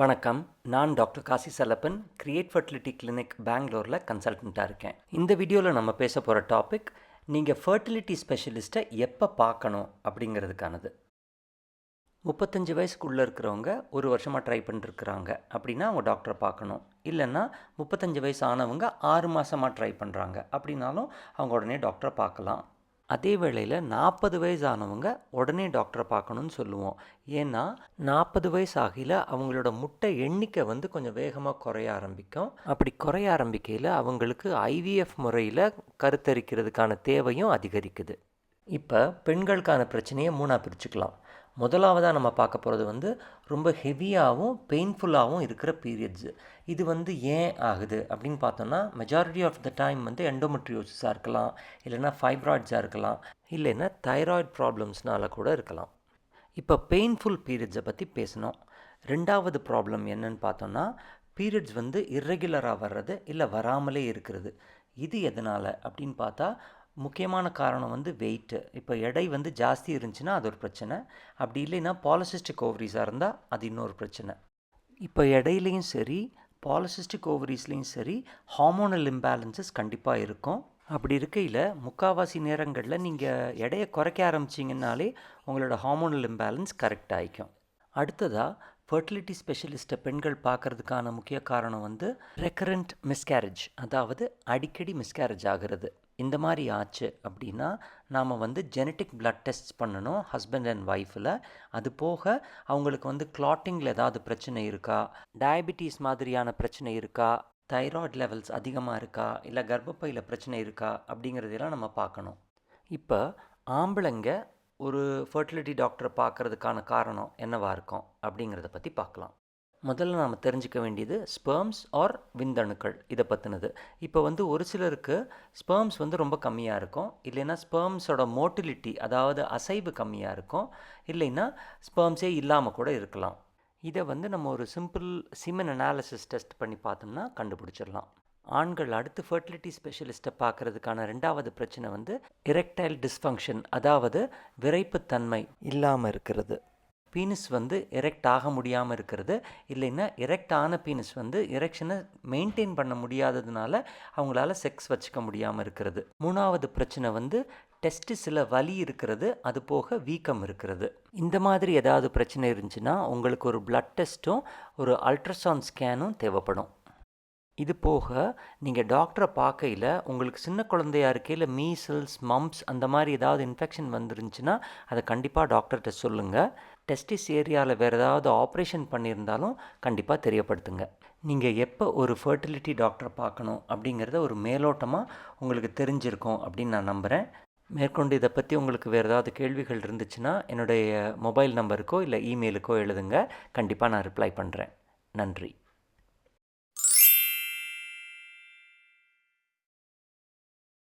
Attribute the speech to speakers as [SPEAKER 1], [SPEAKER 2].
[SPEAKER 1] வணக்கம். நான் doctor Kasi Chellappan create fertility clinic பெங்களூரில் கன்சல்டண்ட்டாக இருக்கேன். இந்த வீடியோவில் நம்ம பேச போகிற டாபிக் நீங்கள் ஃபர்டிலிட்டி ஸ்பெஷலிஸ்ட்டை எப்போ பார்க்கணும் அப்படிங்கிறதுக்கானது. முப்பத்தஞ்சு வயசுக்குள்ளே இருக்கிறவங்க ஒரு வருஷமாக ட்ரை பண்ணிருக்கிறாங்க அப்படின்னா அவங்க டாக்டரை பார்க்கணும். இல்லைன்னா முப்பத்தஞ்சு வயசு ஆனவங்க ஆறு மாதமாக ட்ரை பண்ணுறாங்க அப்படின்னாலும் அவங்க உடனே டாக்டரை பார்க்கலாம். அதே வேளையில் நாற்பது வயசு ஆனவங்க உடனே டாக்டரை பார்க்கணும்னு சொல்லுவோம். ஏன்னா நாற்பது வயசு ஆகியில் அவங்களோட முட்டை எண்ணிக்கை வந்து கொஞ்சம் வேகமாக குறைய ஆரம்பிக்கும். அப்படி குறைய ஆரம்பிக்கையில் அவங்களுக்கு ஐவிஎஃப் முறையில் கருத்தரிக்கிறதுக்கான தேவையும் அதிகரிக்குது. இப்போ பெண்களுக்கான பிரச்சனையை மூணாக பிரிச்சுக்கலாம். முதலாவதாக நம்ம பார்க்க போகிறது வந்து ரொம்ப ஹெவியாகவும் பெயின்ஃபுல்லாகவும் இருக்கிற பீரியட்ஸு இது வந்து ஏன் ஆகுது அப்படின்னு பார்த்தோன்னா மெஜாரிட்டி ஆஃப் த டைம் வந்து எண்டோமெட்ரியோசிஸாக இருக்கலாம் இல்லைன்னா ஃபைப்ராய்ட்ஸாக இருக்கலாம் இல்லைன்னா தைராய்டு ப்ராப்ளம்ஸ்னால கூட இருக்கலாம். இப்போ பெயின்ஃபுல் பீரியட்ஸை பற்றி பேசணும். ரெண்டாவது ப்ராப்ளம் என்னன்னு பார்த்தோன்னா பீரியட்ஸ் வந்து இர்ரெகுலராக வர்றது இல்லை வராமலே இருக்கிறது. இது எதனால் அப்படின்னு பார்த்தா முக்கியமான காரணம் வந்து வெயிட்டு இப்போ எடை வந்து ஜாஸ்தி இருந்துச்சுன்னா அது ஒரு பிரச்சனை. அப்படி இல்லைன்னா பாலிசிஸ்டிக் ஓவரிஸாக இருந்தால் அது இன்னொரு பிரச்சனை. இப்போ இடையிலையும் சரி பாலிசிஸ்டிக் ஓவரிஸ்லேயும் சரி ஹார்மோனல் இம்பேலன்சஸ் கண்டிப்பாக இருக்கும். அப்படி இருக்கையில் முக்கால்வாசி நேரங்களில் நீங்கள் எடையை குறைக்க ஆரம்பிச்சிங்கனாலே உங்களோட ஹார்மோனல் இம்பேலன்ஸ் கரெக்ட் ஆகிக்கும் அடுத்ததாக ஃபர்டிலிட்டி ஸ்பெஷலிஸ்ட்டை பெண்கள் பார்க்குறதுக்கான முக்கிய காரணம் வந்து ரெக்கரண்ட் மிஸ்கேரேஜ் அதாவது அடிக்கடி மிஸ்கேரேஜ் ஆகிறது. இந்த மாதிரி ஆச்சு அப்படின்னா நாம் வந்து ஜெனட்டிக் பிளட் டெஸ்ட் பண்ணணும் ஹஸ்பண்ட் அண்ட் ஒய்ஃபில் அது போக அவங்களுக்கு வந்து கிளாட்டிங்கில் ஏதாவது பிரச்சனை இருக்கா? டயபிட்டிஸ் மாதிரியான பிரச்சனை இருக்கா? தைராய்டு லெவல்ஸ் அதிகமாக இருக்கா? இல்லை கர்ப்பப்பையில் பிரச்சனை இருக்கா? அப்படிங்கிறதெல்லாம் நம்ம பார்க்கணும். இப்போ ஆம்பளைங்க ஒரு ஃபர்டிலிட்டி டாக்டரை பார்க்குறதுக்கான காரணம் என்னவாக இருக்கும் அப்படிங்கிறத பற்றி பார்க்கலாம். முதல்ல நாம் தெரிஞ்சுக்க வேண்டியது ஸ்பெர்ம்ஸ் ஆர் விந்தணுக்கள் இதை பற்றினது இப்போ வந்து ஒரு சிலருக்கு ஸ்பெர்ம்ஸ் வந்து ரொம்ப கம்மியாக இருக்கும். இல்லைன்னா ஸ்பெர்ம்ஸோட மோட்டிலிட்டி அதாவது அசைவு கம்மியாக இருக்கும். இல்லைன்னா ஸ்பெர்ம்ஸே இல்லாமல் கூட இருக்கலாம். இதை வந்து நம்ம ஒரு சிம்பிள் சிமன் அனாலிசிஸ் டெஸ்ட் பண்ணி பார்த்தோம்னா கண்டுபிடிச்சிடலாம். ஆண்கள் அடுத்து ஃபர்டிலிட்டி ஸ்பெஷலிஸ்ட்டை பார்க்குறதுக்கான ரெண்டாவது பிரச்சனை வந்து இரெக்டைல் டிஸ்ஃபங்க்ஷன் அதாவது விரைப்புத்தன்மை இல்லாமல் இருக்கிறது. பீனிஸ் வந்து எரெக்ட் ஆக முடியாமல் இருக்கிறது. இல்லைன்னா எரெக்ட் ஆன பீனிஸ் வந்து எரெக்ஷனை மெயின்டைன் பண்ண முடியாததுனால அவங்களால செக்ஸ் வச்சுக்க முடியாமல் இருக்கிறது. மூணாவது பிரச்சனை வந்து டெஸ்டிஸில் வலி இருக்கிறது அது போக வீக்கம் இருக்கிறது. இந்த மாதிரி ஏதாவது பிரச்சனை இருந்துச்சுன்னா உங்களுக்கு ஒரு பிளட் டெஸ்ட்டும் ஒரு அல்ட்ராசவுண்ட் ஸ்கேனும் தேவைப்படும். இது போக நீங்கள் டாக்டரை பார்க்கையில் உங்களுக்கு சின்ன குழந்தையா இருக்கையில் மீசல்ஸ் மம்ப்ஸ் அந்த மாதிரி ஏதாவது இன்ஃபெக்ஷன் வந்துருந்துச்சுன்னா அதை கண்டிப்பாக டாக்டர்கிட்ட சொல்லுங்கள் டெஸ்டிஸ் ஏரியாவில் வேறு ஏதாவது ஆப்ரேஷன் பண்ணியிருந்தாலும் கண்டிப்பாக தெரியப்படுத்துங்க. நீங்கள் எப்போ ஒரு ஃபர்டிலிட்டி டாக்டரை பார்க்கணும் அப்படிங்கிறத ஒரு மேலோட்டமாக உங்களுக்கு தெரிஞ்சிருக்கும் அப்படின்னு நான் நம்புகிறேன் மேற்கொண்டு இதை பற்றி உங்களுக்கு வேறு ஏதாவது கேள்விகள் இருந்துச்சுன்னா என்னுடைய மொபைல் நம்பருக்கோ இல்லை இமெயிலுக்கோ எழுதுங்க. கண்டிப்பாக நான் ரிப்ளை பண்ணுறேன். நன்றி.